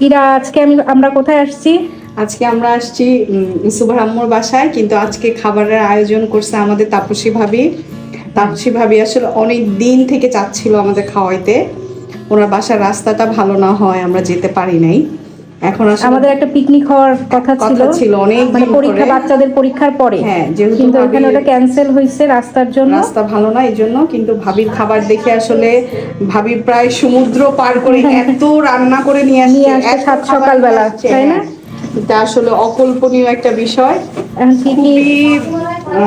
ইরা, আজকে আমি আমরা কোথায় আসছি? আজকে আমরা আসছি সুভার বাসায়, কিন্তু আজকে খাবারের আয়োজন করছে আমাদের তাপসী ভাবি। তাপসী ভাবি আসলে অনেক দিন থেকে চাচ্ছিল আমাদের খাওয়াইতে। ওনার বাসার রাস্তাটা ভালো না হয় আমরা যেতে পারি নাই। এখন আমাদের একটা পিকনিক হওয়ার কথা ছিল ছিল অনেক মানে পরীক্ষা বাচ্চাদের পরীক্ষার পরে হ্যাঁ, যেহেতু কিন্তু ওখানে ওটা ক্যান্সেল হয়েছে রাস্তার জন্য রাস্তা ভালো না এই জন্য কিন্তু ভাবির খাবার দেখে আসলে ভাবি প্রায় সমুদ্র পার করে এত রান্না করে নিয়ে আসছে নিয়ে এত সাত সকালবেলা, তাই না? হ্যাঁ। এটা আসলে অকল্পনীয় একটা বিষয় এখন খুবই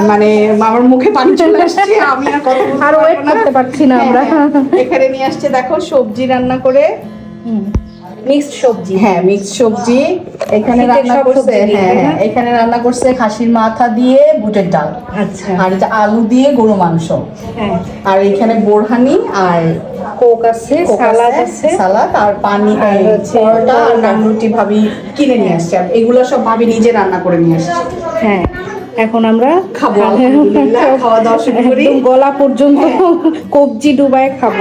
মানে আমার মুখে পানি চলে আসছে আমি আর কথা বলতে আর ওয়েট না। করতে পারছি না আমরা হ্যাঁ, হ্যাঁ। এখানে নিয়ে আসছে দেখো সবজি রান্না করে মিক্সড সবজি। হ্যাঁ মিক্স সবজি। এখানে রান্না করছে হ্যাঁ? হ্যাঁ, এখানে রান্না করছে খাসির মাথা দিয়ে বুটের ডাল। আচ্ছা। আর এটা আলু দিয়ে গরু মাংস। হ্যাঁ। আর এখানে বোরহানি আর কোক আছে সালাদ আছে। সালাদ আর পানি পরোটা আর ভাবি কিনে নিয়ে আসছে। আর এগুলো সব ভাবি নিজে রান্না করে নিয়ে আসছে। হ্যাঁ এখন আমরা খাব, খাওয়া দাওয়া শুরু করি। গলা পর্যন্ত কবজি ডুবায় খাব।